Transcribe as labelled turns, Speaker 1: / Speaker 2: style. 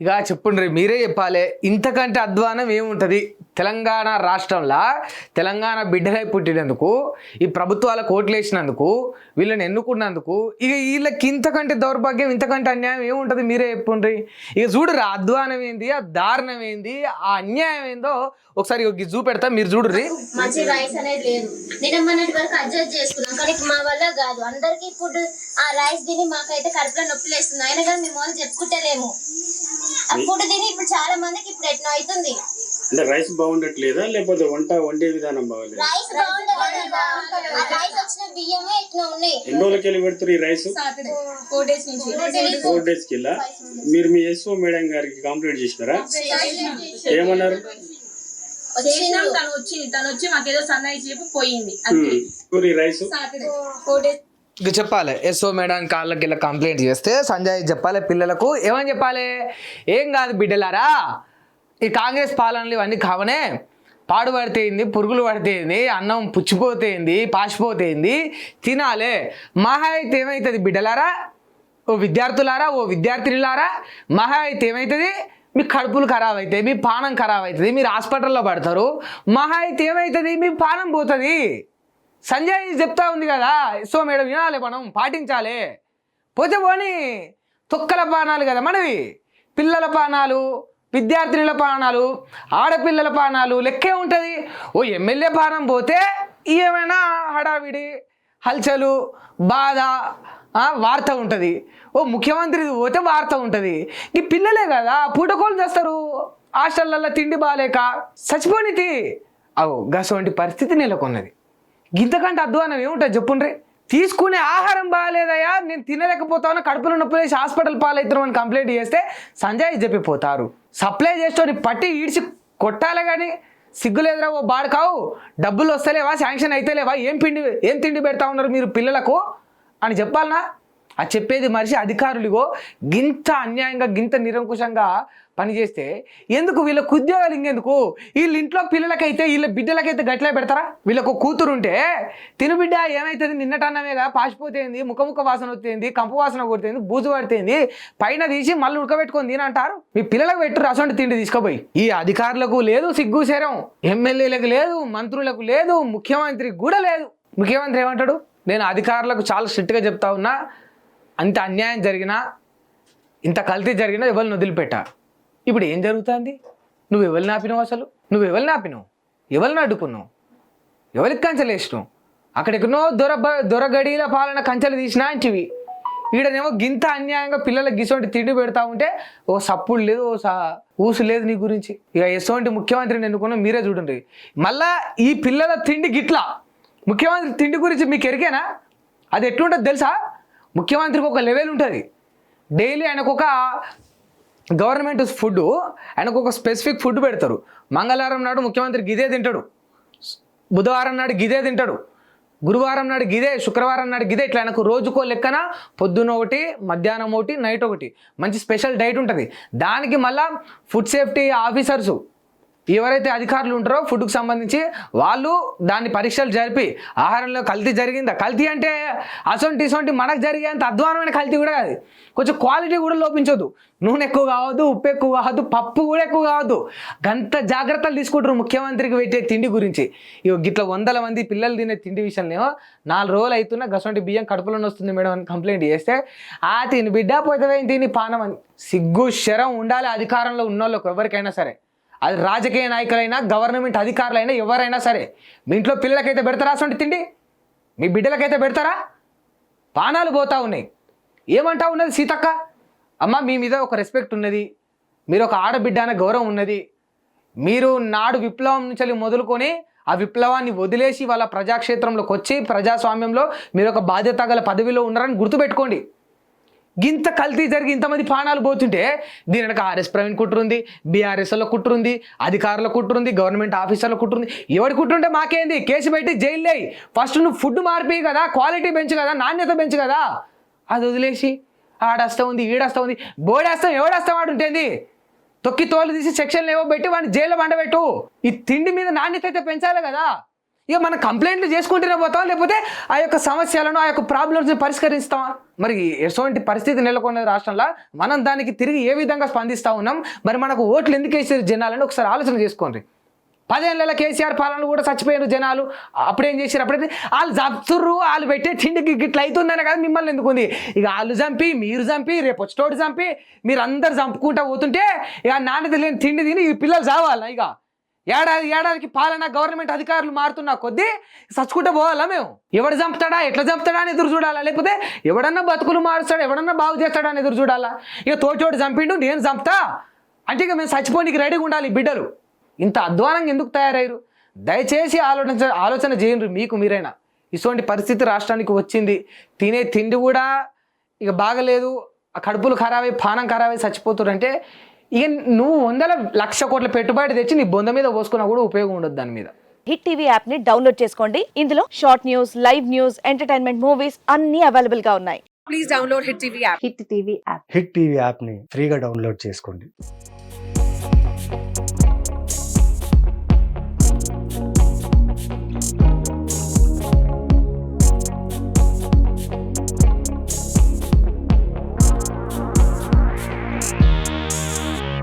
Speaker 1: ఇక చెప్పుండ్రి మీరే చెప్పాలి. ఇంతకంటే అధ్వానం ఏముంటుంది? తెలంగాణ రాష్ట్రంలో తెలంగాణ బిడ్డలై పుట్టినందుకు ఈ ప్రభుత్వాల కోట్లేసినందుకు వీళ్ళని ఎన్నుకున్నందుకు ఇక వీళ్ళకి ఇంతకంటే దౌర్భాగ్యం ఇంతకంటే అన్యాయం ఏముంటుంది మీరే చెప్పుండ్రి? ఇక చూడురా అధ్వానం ఏంది ఆ దారుణం ఏంది ఆ అన్యాయం ఏందో ఒకసారి చూపెడతా మీరు చూడుర్రి.
Speaker 2: మంచి రైస్ అనేది లేదు. నేను మొన్నటి వరకు అడ్జస్ట్ చేసుకున్నాం కానీ మా వల్ల కాదు. అందరికి ఇప్పుడు ఆ రైస్ తిని మాకైతే కడుపులో నొప్పి లేస్తుంది అయినా కానీ మేము వాళ్ళు చెప్పుకుంటలేము. ఆ ఫుడ్ తిని ఇప్పుడు చాలా మందికి ఇప్పుడు ఎట్నో అవుతుంది?
Speaker 3: అంటే రైస్ బాగుండట్లేదా? లేకపోతే వంట వండే విధానం బాగలేదు?
Speaker 2: రైస్ బాగుండదు కదా. ఆ రైస్ వచ్చిన బియ్యమే ఎట్లా ఉన్నాయి.
Speaker 3: ఎన్ని రోజులకి వెళ్ళి పెడుతున్నారు ఈ రైస్?
Speaker 4: ఫోర్ డేస్ నుంచి.
Speaker 3: ఫోర్ డేస్కి వెళ్ళా? మీరు మీ ఎస్ఓ మేడం గారికి కంప్లైంట్ చేసినారా? ఏమన్నారు?
Speaker 4: చేసినాం తను వచ్చింది తను వచ్చి మాకేదో సన్నాయి చెప్పి పోయింది. అంతే.
Speaker 3: రైస్?
Speaker 4: Four days.
Speaker 1: ఇక చెప్పాలి ఎస్ఓ మేడం కాళ్ళకి ఇలా కంప్లైంట్ చేస్తే సంజయ్ చెప్పాలి పిల్లలకు. ఏమని చెప్పాలి? ఏం కాదు బిడ్డలారా? ఈ కాంగ్రెస్ పాలనలు ఇవన్నీ కావనే పాడు పడితేంది పురుగులు పడితేంది అన్నం పుచ్చిపోతేంది పాసిపోతేంది తినాలే. మహా అయితే ఏమవుతుంది బిడ్డలారా? ఓ విద్యార్థులారా? ఓ విద్యార్థినిలారా? మహా అయితే ఏమవుతుంది మీ కడుపులు ఖరాబ్ అవుతాయి మీ పానం ఖరాబ్ అవుతుంది మీరు హాస్పిటల్లో పడతారు. మహా అయితే ఏమవుతుంది మీ పానం పోతుంది. సంజయ్ చెప్తా ఉంది కదా? సో మేడం వినాలి మనం పాటించాలి. పోతే పోని తొక్కల పానాలు కదా మనవి. పిల్లల పానాలు విద్యార్థినుల ప్రాణాలు ఆడపిల్లల ప్రాణాలు లెక్కే ఉంటుంది. ఓ ఎమ్మెల్యే ప్రాణం పోతే ఏమైనా హడావిడి హల్చలు బాధ వార్త ఉంటుంది. ఓ ముఖ్యమంత్రిది పోతే వార్త ఉంటుంది. ఈ పిల్లలే కదా పూటకోలు చేస్తారు. హాస్టళ్ళల్లో తిండి బాగాలేక చచ్చిపోనితి అవు గసవంటి పరిస్థితి నెలకొన్నది. ఇంతకంటే అధ్వానం ఏముంటుంది చెప్పుండ్రీ? తీసుకునే ఆహారం బాగాలేదయ్యా నేను తినలేకపోతాను కడుపులో నొప్పి వేసి హాస్పిటల్ పాలవుతున్నామని కంప్లైంట్ చేస్తే సంజయ్ చెప్పిపోతారు. సప్లై చేస్తూ పట్టి ఈడ్చి కొట్టాలి కానీ సిగ్గులేదురా ఓ బాడకావు డబ్బులు వస్తలేవా శాంక్షన్ అయితేలేవా ఏం పిండి ఏం తిండి పెడతా ఉన్నారు మీరు పిల్లలకు అని చెప్పాలనా? అది చెప్పేది మనిషి అధికారులుగో గింత అన్యాయంగా గింత నిరంకుశంగా పనిచేస్తే ఎందుకు వీళ్ళకు ఉద్యోగాలు ఇంకెందుకు వీళ్ళ ఇంట్లో పిల్లలకైతే వీళ్ళ బిడ్డలకైతే గట్లే పెడతారా? వీళ్ళకు కూతురు ఉంటే తిను బిడ్డ నిన్నటన్నమేగా పాసిపోతేంది ముఖ వాసన వస్తేంది కంపు వాసన కొడుతుంది? బూజు పడితేంది? పైన తీసి మళ్ళీ ఉడకబెట్టుకొని తినంటారు? మీ పిల్లలకు పెట్టు అసొంటి తిండి తీసుకుపోయి. ఈ అధికారులకు లేదు సిగ్గు శరం. ఎమ్మెల్యేలకు లేదు మంత్రులకు లేదు ముఖ్యమంత్రికి కూడా లేదు. ముఖ్యమంత్రి ఏమంటాడు? నేను అధికారులకు చాలా స్ట్రిక్ట్గా చెప్తా ఉన్నా. అంత అన్యాయం జరిగినా ఇంత కల్తీ జరిగినా ఎవరిని వదిలిపెట్టారు ఇప్పుడు ఏం జరుగుతుంది? నువ్వు ఎవరిని ఆపినావు అసలు? నువ్వు ఎవరిని ఆపినావు? ఎవరిని అడ్డుకున్నావు? ఎవరికి కంచెలు వేసినావు? అక్కడెక్కడో దొర దొరగడిల పాలన కంచెలు తీసినా అంటివి. ఈడనేమో గింత అన్యాయంగా పిల్లలకు గిసోంటి తిండి పెడతా ఉంటే ఓ సప్పుడు లేదు ఓ సా ఊసు లేదు నీ గురించి. ఇక ఎసోంటి ముఖ్యమంత్రిని ఎన్నుకున్నా మీరే చూడండి. మళ్ళా ఈ పిల్లల తిండి గిట్లా. ముఖ్యమంత్రి తిండి గురించి మీకు ఎరికేనా? అది ఎట్లుంటుంది తెలుసా? ముఖ్యమంత్రికి ఒక లెవెల్ ఉంటుంది. డైలీ ఆయనకు ఒక గవర్నమెంట్ ఫుడ్ ఆయనకు ఒక స్పెసిఫిక్ ఫుడ్ పెడతారు. మంగళవారం నాడు ముఖ్యమంత్రి గిదే తింటాడు. బుధవారం నాడు గిదే తింటాడు. గురువారం నాడు గిదే శుక్రవారం నాడు గిదే ఇట్లా ఆయనకు రోజుకో లెక్కన పొద్దున ఒకటి మధ్యాహ్నం ఒకటి నైట్ ఒకటి. మంచి స్పెషల్ డైట్ ఉంటుంది. దానికి మళ్ళా ఫుడ్ సేఫ్టీ ఆఫీసర్సు ఎవరైతే అధికారులు ఉంటారో ఫుడ్కి సంబంధించి వాళ్ళు దాన్ని పరీక్షలు జరిపి ఆహారంలో కల్తీ జరిగిందా? కల్తీ అంటే అసొంటి ఇసొంటి మనకు జరిగేంత అధ్వానమైన కల్తీ కూడా కాదు. కొంచెం క్వాలిటీ కూడా లోపించొద్దు. నూనె ఎక్కువ కావద్దు ఉప్పు ఎక్కువ కావద్దు పప్పు కూడా ఎక్కువ కావద్దు. గంత జాగ్రత్తలు తీసుకుంటారు ముఖ్యమంత్రికి పెట్టే తిండి గురించి. ఇక గిట్ల వందల మంది పిల్లలు తినే తిండి విషయంలో నాలుగు రోజులు అవుతున్నా గసంటి బియ్యం కడుపులోనే వస్తుంది మేడం అని కంప్లైంట్ చేస్తే ఆ తిని బిడ్డ పోతే తిని పానం అని. సిగ్గు శరం ఉండాలి అధికారంలో ఉన్నోళ్ళకు ఎవరికైనా సరే. అది రాజకీయ నాయకులైనా గవర్నమెంట్ అధికారులైనా ఎవరైనా సరే మీ ఇంట్లో పిల్లలకైతే పెడతారా అసలు తిండి? మీ బిడ్డలకైతే పెడతారా? పానాలు పోతా ఉన్నాయి. ఏమంటా ఉన్నది సీతక్క? అమ్మ మీ మీద ఒక రెస్పెక్ట్ ఉన్నది. మీరు ఒక ఆడబిడ్డ అనే గౌరవం ఉన్నది. మీరు నాడు విప్లవం నుంచి మొదలుకొని ఆ విప్లవాన్ని వదిలేసి వాళ్ళ ప్రజాక్షేత్రంలోకి వచ్చి ప్రజాస్వామ్యంలో మీరు ఒక బాధ్యత గల పదవిలో ఉన్నారని గుర్తుపెట్టుకోండి. గింత కల్తీ జరిగి ఇంతమంది ప్రాణాలు పోతుంటే దీని వెనక ఆర్ఎస్ ప్రవీణ్ కుట్రుంది బీఆర్ఎస్లో కుట్రుంది అధికారుల కుట్రుంది గవర్నమెంట్ ఆఫీసర్ల కుట్రుంది ఎవరి కుట్రుంటే మాకేంది? కేసు పెట్టి జైల్లో ఫస్ట్ నువ్వు ఫుడ్ మార్పి కదా క్వాలిటీ పెంచు కదా నాణ్యత పెంచు కదా. అది వదిలేసి ఆడస్తా ఉంది ఈడస్తా ఉంది. బోడేస్తాం ఎవడేస్తాం వాడు ఉంటుంది? తొక్కి తోలు తీసి సెక్షన్లు ఏవో పెట్టి వాడిని జైల్లో వండబెట్టు ఈ తిండి మీద నాణ్యత అయితే పెంచాలి కదా. ఇక మనం కంప్లైంట్లు చేసుకుంటూనే పోతాం లేకపోతే ఆ యొక్క సమస్యలను ఆ యొక్క ప్రాబ్లమ్స్ని పరిష్కరిస్తామా మరి ఎటువంటి పరిస్థితి నెలకొన్న రాష్ట్రంలో? మనం దానికి తిరిగి ఏ విధంగా స్పందిస్తూ ఉన్నాం? మరి మనకు ఓట్లు ఎందుకు వేసారు జనాలని ఒకసారి ఆలోచన చేసుకోండి. పదేళ్ళ కేసీఆర్ పాలన కూడా చచ్చిపోయారు జనాలు. అప్పుడేం చేశారు? అప్పుడైతే వాళ్ళు చంపుతుర్రు వాళ్ళు పెట్టే తిండికి గిట్ల అవుతుందనే కదా మిమ్మల్ని ఎందుకుంది ఇక వాళ్ళు చంపి మీరు చంపి రేపు వచ్చేటోడు చంపి మీరు అందరు చంపుకుంటా పోతుంటే ఇక నాణ్యత లేని తిండి తిని ఈ పిల్లలు చావాలా ఇక? ఏడాది ఏడాదికి పాలన గవర్నమెంట్ అధికారులు మారుతున్నా కొద్దీ చచ్చుకుంటూ పోవాలా మేము? ఎవడు చంపుతాడా? ఎట్లా చంపుతాడా అని ఎదురు చూడాలా? లేకపోతే ఎవడన్నా బతుకులు మారుస్తాడు? ఎవడన్నా బాగు చేస్తాడా అని ఎదురు చూడాలా? ఇక తోటోడు చంపిండు నేను చంపుతా. అంటే ఇక మేము చచ్చిపోనికి రెడీగా ఉండాలి బిడ్డలు. ఇంత అధ్వానంగా ఎందుకు తయారయ్యారు? దయచేసి ఆలోచన ఆలోచన చేయండి మీకు మీరైనా. ఇటువంటి పరిస్థితి రాష్ట్రానికి వచ్చింది. తినే తిండి కూడా ఇక బాగలేదు. ఆ కడుపులు ఖరాబ్ పానం ఖరాబ్ అయ్యి చచ్చిపోతురంటే ఇక నువ్వు వందల లక్ష కోట్ల పెట్టుబడి తెచ్చి నీ బొంద మీద పోసుకున్నా కూడా ఉపయోగం ఉండదు దాని మీద.
Speaker 5: హిట్ టీవీ యాప్ని డౌన్లోడ్ చేసుకోండి. ఇందులో short news live news entertainment movies అన్ని అవైలబుల్గా ఉన్నాయి.
Speaker 6: హిట్ టీవీ యాప్ని ఫ్రీగా డౌన్లోడ్ చేసుకోండి.